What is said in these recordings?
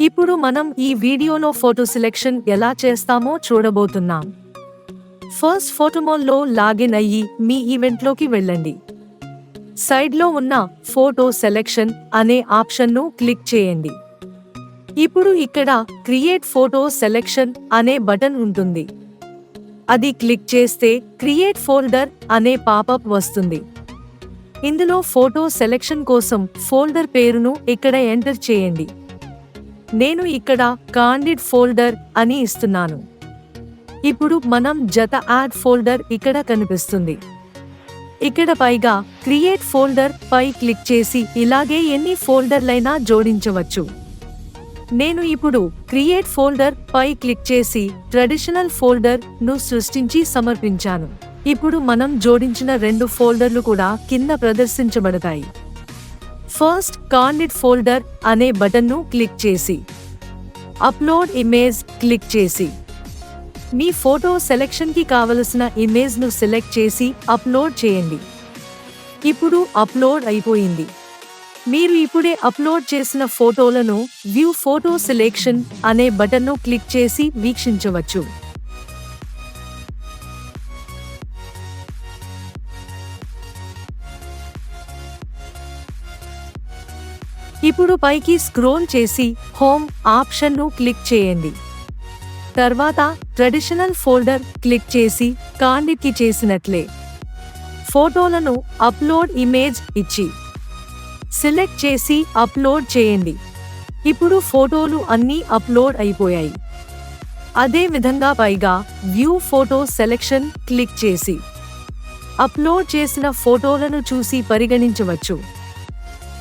ఇప్పుడు మనం ఈ వీడియోలో ఫోటో సెలెక్షన్ ఎలా చేస్తామో చూడబోతున్నాం. ఫస్ట్ ఫోటోమాల్లో లాగిన్ అయ్యి మీ ఈవెంట్లోకి వెళ్ళండి. సైడ్లో ఉన్న ఫోటో సెలెక్షన్ అనే ఆప్షన్ను క్లిక్ చేయండి. ఇప్పుడు ఇక్కడ క్రియేట్ ఫోటో సెలెక్షన్ అనే బటన్ ఉంటుంది. అది క్లిక్ చేస్తే క్రియేట్ ఫోల్డర్ అనే పాపప్ వస్తుంది. ఇందులో ఫోటో సెలెక్షన్ కోసం ఫోల్డర్ పేరును ఇక్కడ ఎంటర్ చేయండి. నేను ఇక్కడ కాండిడ్ ఫోల్డర్ అని ఇస్తున్నాను. ఇప్పుడు మనం జత యాడ్ ఫోల్డర్ ఇక్కడ కనిపిస్తుంది. ఇక్కడ పైగా క్రియేట్ ఫోల్డర్ పై క్లిక్ చేసి ఇలాగే ఎన్ని ఫోల్డర్లైనా జోడించవచ్చు. నేను ఇప్పుడు క్రియేట్ ఫోల్డర్ పై క్లిక్ చేసి ట్రెడిషనల్ ఫోల్డర్ను సృష్టించి సమర్పించాను. ఇప్పుడు మనం జోడించిన రెండు ఫోల్డర్లు కూడా కింద ప్రదర్శించబడతాయి. ఫస్ట్ కాండిడ్ ఫోల్డర్ అనే బటన్ను క్లిక్ చేసి అప్లోడ్ ఇమేజ్ క్లిక్ చేసి మీ ఫోటో సెలెక్షన్కి కావలసిన ఇమేజ్ను సెలెక్ట్ చేసి అప్లోడ్ చేయండి. ఇప్పుడు అప్లోడ్ అయిపోయింది. మీరు ఇప్పుడే అప్లోడ్ చేసిన ఫోటోలను వ్యూ ఫోటో సెలెక్షన్ అనే బటన్ను క్లిక్ చేసి వీక్షించవచ్చు. ఇప్పుడు పైకి స్క్రోల్ చేసి హోమ్ ఆప్షన్ను క్లిక్ చేయండి. తర్వాత ట్రెడిషనల్ ఫోల్డర్ క్లిక్ చేసి కాండికి చేసినట్లే. ఫోటోలను అప్లోడ్ ఇమేజ్ ఇచ్చి సెలెక్ట్ చేసి అప్లోడ్ చేయండి. ఇప్పుడు ఫోటోలు అన్నీ అప్లోడ్ అయిపోయాయి. అదే విధంగా పైగా వ్యూ ఫోటో సెలెక్షన్ క్లిక్ చేసి అప్లోడ్ చేసిన ఫోటోలను చూసి పరిగణించవచ్చు.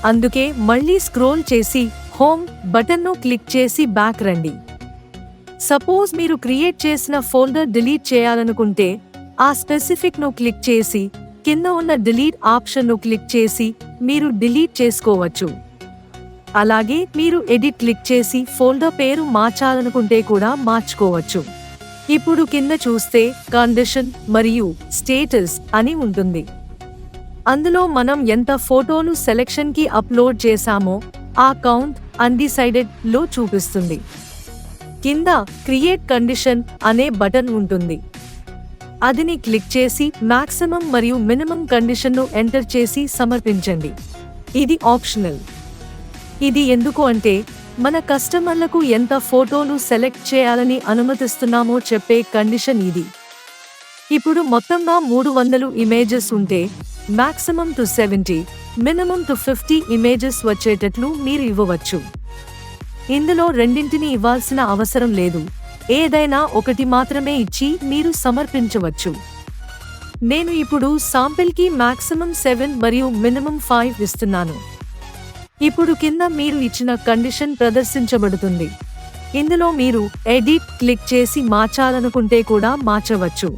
అందుకే మళ్ళీ స్క్రోల్ చేసి హోమ్ బటన్ను క్లిక్ చేసి బ్యాక్ రండి. సపోజ్ మీరు క్రియేట్ చేసిన ఫోల్డర్ డిలీట్ చేయాలనుకుంటే ఆ స్పెసిఫిక్ను క్లిక్ చేసి కింద ఉన్న డిలీట్ ఆప్షన్ను క్లిక్ చేసి మీరు డిలీట్ చేసుకోవచ్చు. అలాగే మీరు ఎడిట్ క్లిక్ చేసి ఫోల్డర్ పేరు మార్చాలనుకుంటే కూడా మార్చుకోవచ్చు. ఇప్పుడు కింద చూస్తే కండిషన్ మరియు స్టేటస్ అని ఉంటుంది. అందులో మనం ఎంత ఫోటోను సెలెక్షన్కి అప్లోడ్ చేశామో ఆ కౌంట్ అన్డిసైడెడ్లో చూపిస్తుంది. కింద క్రియేట్ కండిషన్ అనే బటన్ ఉంటుంది. అదిని క్లిక్ చేసి మాక్సిమం మరియు మినిమం కండిషన్ను ఎంటర్ చేసి సమర్పించండి. ఇది ఆప్షనల్. ఇది ఎందుకు అంటే మన కస్టమర్లకు ఎంత ఫోటోలు సెలెక్ట్ చేయాలని అనుమతిస్తున్నామో చెప్పే కండిషన్ ఇది. ఇప్పుడు మొత్తంగా మూడు వందలు ఇమేజెస్ ఉంటే maximum to seventy minimum to fifty images వచ్చేటట్లు మీరు ఇవ్వవచ్చు. ఇందులో రెండింటిని ఇవ్వాల్సిన అవసరం లేదు. ఏదైనా ఒకటి మాత్రమే ఇచ్చి మీరు సమర్పించవచ్చు. నేను ఇప్పుడు శాంపిల్కి మాక్సిమం సెవెన్ మరియు మినిమం ఫైవ్ ఇస్తున్నాను. ఇప్పుడు కింద మీరు ఇచ్చిన కండిషన్ ప్రదర్శించబడుతుంది. ఇందులో మీరు ఎడిట్ క్లిక్ చేసి మార్చాలనుకుంటే కూడా మార్చవచ్చు.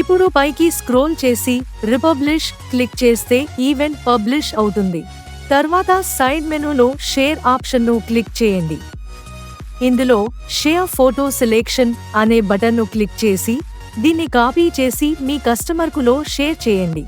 ఇప్పుడు పైకి స్క్రోల్ చేసి రిపబ్లిష్ క్లిక్ చేస్తే ఈవెంట్ పబ్లిష్ అవుతుంది. తర్వాత సైడ్ మెనూలో షేర్ ఆప్షన్ను క్లిక్ చేయండి. ఇందులో షేర్ ఫోటో సెలెక్షన్ అనే బటన్ను క్లిక్ చేసి దీన్ని కాపీ చేసి మీ కస్టమర్కులో షేర్ చేయండి.